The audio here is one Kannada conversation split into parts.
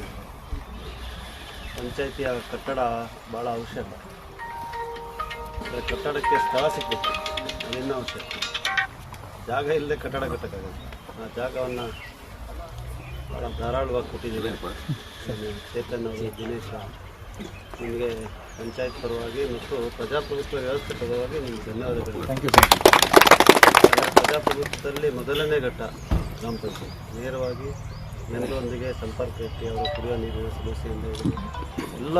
ಗ್ರಾಮದ ಪಂಚಾಯಿತಿಯ ಕಟ್ಟಡ ಭಾಳ ಅವಶ್ಯಕ ಅಂದರೆ ಕಟ್ಟಡಕ್ಕೆ ಸ್ಥಳ ಸಿಕ್ಕಿತ್ತು. ಅದಿನ್ನೂ ಅವಶ್ಯಕ ಜಾಗ ಇಲ್ಲದೆ ಕಟ್ಟಡ ಕಟ್ಟಕ್ಕಾಗಲ್ಲ. ಆ ಜಾಗವನ್ನು ಭಾಳ ಧಾರಾಳವಾಗಿ ಕೊಟ್ಟಿದ್ದೀವಿ. ಚೇತನ್ ಅವರು ದಿನೇಶ. ನಿಮಗೆ ಪಂಚಾಯತ್ ಪರವಾಗಿ ಮತ್ತು ಪ್ರಜಾಪ್ರಭುತ್ವ ವ್ಯವಸ್ಥೆ ಪರವಾಗಿ ನಿಮ್ಗೆ ಧನ್ಯವಾದಗಳು. ಥ್ಯಾಂಕ್ ಯು ಪ್ರಜಾಪ್ರಭುತ್ವದಲ್ಲಿ ಮೊದಲನೇ ಘಟ್ಟ ಗ್ರಾಮ ಪಂಚಾಯತ್. ನೇರವಾಗಿ ಜನರೊಂದಿಗೆ ಸಂಪರ್ಕ ಇಟ್ಟು ಅವರು ಕುಡಿಯುವ ನೀರಿನ ಸಮಸ್ಯೆಯಿಂದ ಎಲ್ಲ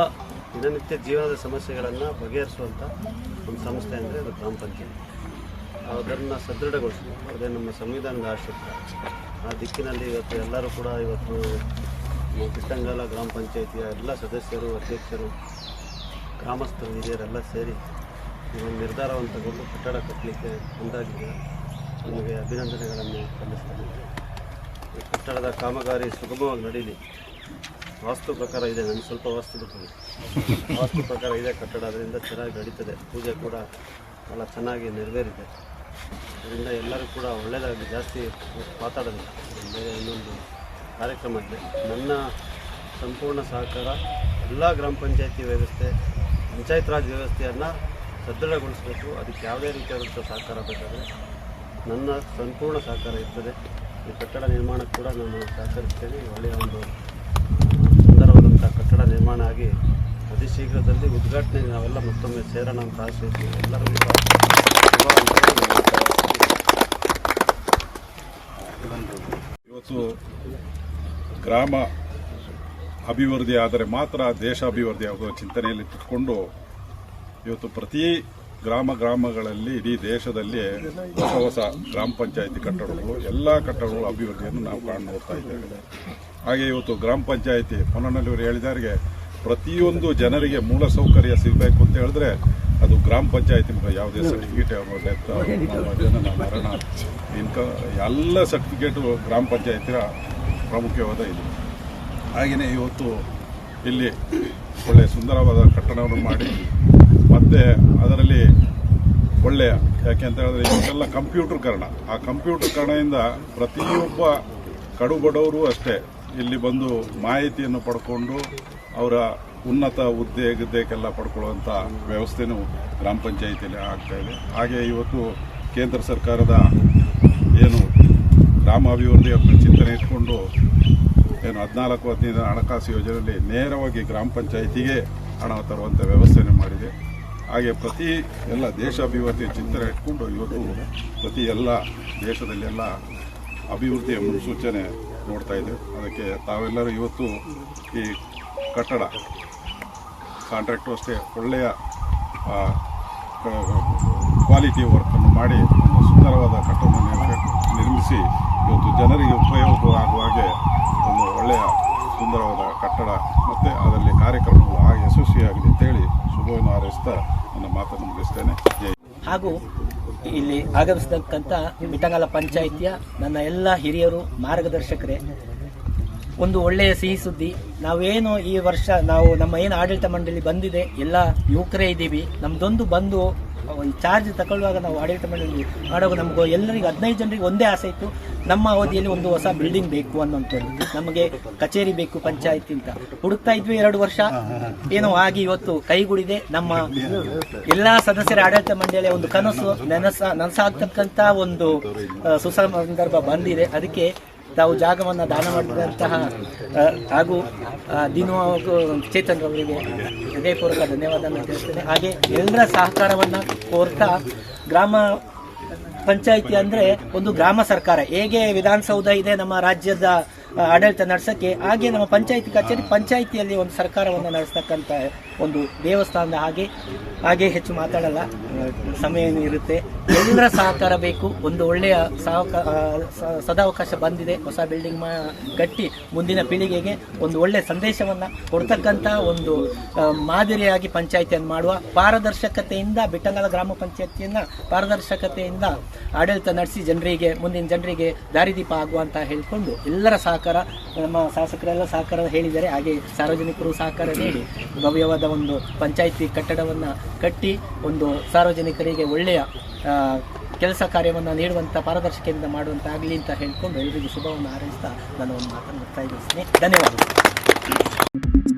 ದಿನನಿತ್ಯ ಜೀವನದ ಸಮಸ್ಯೆಗಳನ್ನು ಬಗೆಹರಿಸುವಂಥ ಒಂದು ಸಂಸ್ಥೆ ಅಂದರೆ ಅದು ಗ್ರಾಮ ಪಂಚಾಯತ್. ಅದನ್ನು ಸದೃಢಗೊಳಿಸಬೇಕು ಅದೇ ನಮ್ಮ ಸಂವಿಧಾನದ ಆಶಯ ಆ ದಿಕ್ಕಿನಲ್ಲಿ ಇವತ್ತು ಎಲ್ಲರೂ ಕೂಡ ಇವತ್ತು ಕಿಟ್ಟಂಗಾಲ ಗ್ರಾಮ ಪಂಚಾಯಿತಿಯ ಎಲ್ಲ ಸದಸ್ಯರು, ಅಧ್ಯಕ್ಷರು, ಗ್ರಾಮಸ್ಥರು, ಹಿರಿಯರೆಲ್ಲ ಸೇರಿ ಈ ಒಂದು ನಿರ್ಧಾರವನ್ನು ತಗೊಂಡು ಕಟ್ಟಡ ಕಟ್ಟಲಿಕ್ಕೆ ಮುಂದಾಗಿದ್ದಾರೆ. ನಿಮಗೆ ಅಭಿನಂದನೆಗಳನ್ನು ಸಲ್ಲಿಸ್ತೇನೆ ಈ ಕಟ್ಟಡದ ಕಾಮಗಾರಿ ಸುಗಮವಾಗಿ ನಡೀಲಿ. ವಾಸ್ತು ಪ್ರಕಾರ ಇದೆ, ನನಗೆ ಸ್ವಲ್ಪ ವಾಸ್ತು ಗೊತ್ತಿದೆ ವಾಸ್ತು ಪ್ರಕಾರ ಇದೆ ಕಟ್ಟಡ, ಅದರಿಂದ ಚೆನ್ನಾಗಿ ನಡೀತದೆ. ಪೂಜೆ ಕೂಡ ಭಾಳ ಚೆನ್ನಾಗಿ ನೆರವೇರಿದೆ. ಅದರಿಂದ ಎಲ್ಲರೂ ಕೂಡ ಒಳ್ಳೆಯದಾಗಿ ಜಾಸ್ತಿ ಮಾತಾಡೋದಿಲ್ಲ ಬೇರೆ ಇನ್ನೊಂದು ಕಾರ್ಯಕ್ರಮ ಇದೆ. ನನ್ನ ಸಂಪೂರ್ಣ ಸಹಕಾರ ಎಲ್ಲ ಗ್ರಾಮ ಪಂಚಾಯತಿ ವ್ಯವಸ್ಥೆ, ಪಂಚಾಯತ್ ರಾಜ್ ವ್ಯವಸ್ಥೆಯನ್ನು ಸದೃಢಗೊಳಿಸಬೇಕು. ಅದಕ್ಕೆ ಯಾವುದೇ ರೀತಿಯಾದಂಥ ಸಹಕಾರ ಬೇಕಾದರೆ ನನ್ನ ಸಂಪೂರ್ಣ ಸಹಕಾರ ಇರ್ತದೆ. ಈ ಕಟ್ಟಡ ನಿರ್ಮಾಣಕ್ಕೆ ಕೂಡ ನಾನು ಸಹಕರಿಸ್ತೇನೆ. ಒಳ್ಳೆಯ ಒಂದು ಸುಂದರವಾದಂಥ ಕಟ್ಟಡ ನಿರ್ಮಾಣ ಆಗಿ ಅತಿ ಶೀಘ್ರದಲ್ಲಿ ಉದ್ಘಾಟನೆ ನಾವೆಲ್ಲ ಮತ್ತೊಮ್ಮೆ ಸೇರೋಣ ಅಂತ ಎಲ್ಲರಿಗೂ ಕೂಡ ಇವತ್ತು ಗ್ರಾಮ ಅಭಿವೃದ್ಧಿ ಆದರೆ ಮಾತ್ರ ದೇಶ ಅಭಿವೃದ್ಧಿ ಆಗುವ ಚಿಂತನೆಯಲ್ಲಿ ಇಟ್ಟುಕೊಂಡು ಇವತ್ತು ಪ್ರತಿ ಗ್ರಾಮ ಗ್ರಾಮಗಳಲ್ಲಿ ಇಡೀ ದೇಶದಲ್ಲಿ ಹೊಸ ಹೊಸ ಗ್ರಾಮ ಪಂಚಾಯತಿ ಕಟ್ಟಡಗಳು, ಎಲ್ಲ ಕಟ್ಟಡಗಳು ಅಭಿವೃದ್ಧಿಯನ್ನು ನಾವು ಕಾಣ್ ಇದ್ದೇವೆ. ಹಾಗೆ ಇವತ್ತು ಗ್ರಾಮ ಪಂಚಾಯತಿ ಅವರು ಹೇಳಿದಾರಿಗೆ ಪ್ರತಿಯೊಂದು ಜನರಿಗೆ ಮೂಲ ಸೌಕರ್ಯ ಸಿಗಬೇಕು ಅಂತ ಹೇಳಿದ್ರೆ ಅದು ಗ್ರಾಮ ಪಂಚಾಯತಿ ಯಾವುದೇ ಸರ್ಟಿಫಿಕೇಟ್ ಜನನ ಮರಣ ಇನ್ಕ ಎಲ್ಲ ಸರ್ಟಿಫಿಕೇಟು ಗ್ರಾಮ ಪಂಚಾಯತಿಯ ಪ್ರಾಮುಖ್ಯವಾದ ಇದು. ಹಾಗೆಯೇ ಇವತ್ತು ಇಲ್ಲಿ ಒಳ್ಳೆಯ ಸುಂದರವಾದ ಕಟ್ಟಡವನ್ನು ಮಾಡಿ ಮತ್ತು ಅದರಲ್ಲಿ ಒಳ್ಳೆಯ, ಯಾಕೆ ಅಂತ ಹೇಳಿದ್ರೆ ಇವತ್ತೆಲ್ಲ ಕಂಪ್ಯೂಟರ್ಕರಣ ಆ ಕಂಪ್ಯೂಟರ್ಕರಣದಿಂದ ಪ್ರತಿಯೊಬ್ಬ ಕಡು ಬಡವರು ಅಷ್ಟೇ ಇಲ್ಲಿ ಬಂದು ಮಾಹಿತಿಯನ್ನು ಪಡ್ಕೊಂಡು ಅವರ ಉನ್ನತ ಹುದ್ದೆ ಗದ್ದೆಗೆಲ್ಲ ಪಡ್ಕೊಳ್ಳುವಂಥ ವ್ಯವಸ್ಥೆನೂ ಗ್ರಾಮ ಪಂಚಾಯಿತಿಯಲ್ಲಿ ಆಗ್ತಾ ಇದೆ. ಹಾಗೆ ಇವತ್ತು ಕೇಂದ್ರ ಸರ್ಕಾರದ ಏನು ಗ್ರಾಮಾಭಿವೃದ್ಧಿಯ ಚಿಂತನೆ ಇಟ್ಕೊಂಡು ಏನು ಹದಿನಾಲ್ಕು, ಹದಿನೈದು ಹಣಕಾಸು ಯೋಜನೆಯಲ್ಲಿ ನೇರವಾಗಿ ಗ್ರಾಮ ಪಂಚಾಯಿತಿಗೆ ಹಣ ತರುವಂಥ ವ್ಯವಸ್ಥೆಯನ್ನು ಮಾಡಿದೆ. ಹಾಗೆ ಪ್ರತಿ ಎಲ್ಲ ದೇಶ ಅಭಿವೃದ್ಧಿಯ ಚಿಂತನೆ ಇಟ್ಕೊಂಡು ಇವತ್ತು ಪ್ರತಿ ಎಲ್ಲ ದೇಶದಲ್ಲಿ ಎಲ್ಲ ಅಭಿವೃದ್ಧಿಯ ಮುನ್ಸೂಚನೆ ನೋಡ್ತಾ ಇದೆ. ಅದಕ್ಕೆ ತಾವೆಲ್ಲರೂ ಇವತ್ತು ಈ ಕಟ್ಟಡ ಕಾಂಟ್ರಾಕ್ಟು ಅಷ್ಟೇ ಒಳ್ಳೆಯ ಕ್ವಾಲಿಟಿ ವರ್ಕನ್ನು ಮಾಡಿ ಒಂದು ಸುಂದರವಾದ ಕಟ್ಟಡವನ್ನು ನಿರ್ಮಿಸಿ ಇವತ್ತು ಜನರಿಗೆ ಉಪಯೋಗ ಆಗುವ ಹಾಗೆ ಒಂದು ಒಳ್ಳೆಯ ಸುಂದರವಾದ ಕಟ್ಟಡ ಮತ್ತು ಅದರಲ್ಲಿ ಕಾರ್ಯಕ್ರಮಗಳು ಆ ಯಶಸ್ವಿಯಾಗಲಿ ಅಂತೇಳಿ ಶುಭವನ್ನು ಹಾರೈಸ್ತಾ ನನ್ನ ಮಾತನ್ನು ಮುಗಿಸ್ತೇನೆ. ಹಾಗೂ ಇಲ್ಲಿ ಆಗಮಿಸತಕ್ಕಂಥ ಮಿಟಗಾಲ ಪಂಚಾಯಿತಿಯ ನನ್ನ ಎಲ್ಲ ಹಿರಿಯರು ಮಾರ್ಗದರ್ಶಕರೇ ಒಂದು ಒಳ್ಳೆಯ ಸಿಹಿ ಸುದ್ದಿ. ನಾವೇನು ಈ ವರ್ಷ ನಾವು ನಮ್ಮ ಏನು ಆಡಳಿತ ಮಂಡಳಿ ಬಂದಿದೆ, ಎಲ್ಲ ಯುವಕರೇ ಇದ್ದೀವಿ. ನಮ್ದೊಂದು ಬಂದು ಚಾರ್ಜ್ ತಗೊಳ್ಳುವಾಗ ನಾವು ಆಡಳಿತ ಮಂಡಳಿ ಮಾಡುವಾಗ ನಮಗೂ ಎಲ್ಲರಿಗೂ, ಹದಿನೈದು ಜನರಿಗೆ ಒಂದೇ ಆಸೆ ಇತ್ತು. ನಮ್ಮ ಅವಧಿಯಲ್ಲಿ ಒಂದು ಹೊಸ ಬಿಲ್ಡಿಂಗ್ ಬೇಕು ಅನ್ನೋಂಥದ್ದು. ನಮಗೆ ಕಚೇರಿ ಬೇಕು, ಪಂಚಾಯತಿ ಅಂತ. ಹುಡುಕ್ತಾ ಇದ್ವಿ ಎರಡು ವರ್ಷ. ಏನೋ ಆಗಿ ಇವತ್ತು ಕೈಗೂಡಿದೆ. ನಮ್ಮ ಎಲ್ಲ ಸದಸ್ಯರ ಆಡಳಿತ ಮಂಡಳಿಯ ಒಂದು ಕನಸು, ನನಸ, ನನಸಾಗ್ತಕ್ಕಂಥ ಒಂದು ಸುಸಂದರ್ಭ ಬಂದಿದೆ. ಅದಕ್ಕೆ ತಾವು ಜಾಗವನ್ನು ದಾನ ಮಾಡಿದಂತಹ ಹಾಗೂ ದಿನು ಚೇತನ್ ಅವರಿಗೆ ಹೃದಯಪೂರ್ವಕ ಧನ್ಯವಾದ ತಿಳಿಸ್ತೇನೆ. ಹಾಗೆ ಎಲ್ಲರ ಸಹಕಾರವನ್ನು ಕೋರ್ತಾ ಗ್ರಾಮ ಪಂಚಾಯಿತಿ ಅಂದರೆ ಒಂದು ಗ್ರಾಮ ಸರ್ಕಾರ. ಹೇಗೆ ವಿಧಾನಸೌಧ ಇದೆ ನಮ್ಮ ರಾಜ್ಯದ ಆಡಳಿತ ನಡೆಸಕ್ಕೆ ಹಾಗೆ ನಮ್ಮ ಪಂಚಾಯಿತಿ ಕಚೇರಿ ಪಂಚಾಯಿತಿಯಲ್ಲಿ ಒಂದು ಸರ್ಕಾರವನ್ನು ನಡೆಸ್ತಕ್ಕಂಥ ಒಂದು ದೇವಸ್ಥಾನದ ಹಾಗೆ ಹಾಗೆ ಹೆಚ್ಚು ಮಾತಾಡಲ್ಲ. ಸಮಯ ಇರುತ್ತೆ. ಎಲ್ಲರ ಸಹಕಾರ ಬೇಕು. ಒಂದು ಒಳ್ಳೆಯ ಸಾವಕ ಸದಾವಕಾಶ ಬಂದಿದೆ. ಹೊಸ ಬಿಲ್ಡಿಂಗ್ ಮಾ, ಕಟ್ಟಿ ಮುಂದಿನ ಪೀಳಿಗೆಗೆ ಒಂದು ಒಳ್ಳೆಯ ಸಂದೇಶವನ್ನು ಕೊಡ್ತಕ್ಕಂಥ ಒಂದು ಮಾದರಿಯಾಗಿ ಪಂಚಾಯಿತಿಯನ್ನು ಮಾಡುವ ಪಾರದರ್ಶಕತೆಯಿಂದ ಬಿಟ್ಟಂಗಲ ಗ್ರಾಮ ಪಂಚಾಯತಿಯನ್ನು ಪಾರದರ್ಶಕತೆಯಿಂದ ಆಡಳಿತ ನಡೆಸಿ ಜನರಿಗೆ, ಮುಂದಿನ ಜನರಿಗೆ ದಾರಿದೀಪ ಆಗುವಂತ ಹೇಳಿಕೊಂಡು ಎಲ್ಲರ ಸಹಕಾರ ನಮ್ಮ ಶಾಸಕರೆಲ್ಲ ಸಹಕಾರ ಹೇಳಿದ್ದಾರೆ. ಹಾಗೆ ಸಾರ್ವಜನಿಕರು ಸಹಕಾರ ನೀಡಿ ಭವ್ಯವಾದ ಒಂದು ಪಂಚಾಯಿತಿ ಕಟ್ಟಡವನ್ನು ಕಟ್ಟಿ ಒಂದು ಸಾರ್ವಜನಿಕರಿಗೆ ಒಳ್ಳೆಯ ಕೆಲಸ ಕಾರ್ಯವನ್ನು ನೀಡುವಂಥ ಪಾರದರ್ಶಕದಿಂದ ಮಾಡುವಂತಾಗಲಿ ಅಂತ ಹೇಳ್ಕೊಂಡು ಎಲ್ಲರಿಗೂ ಶುಭವನ್ನು ಹಾರೈಸ್ತಾ ನಾನು ಒಂದು ಮಾತನ್ನು ಮುಕ್ತಾಯಗೊಳಿಸ್ತೀನಿ. ಧನ್ಯವಾದಗಳು.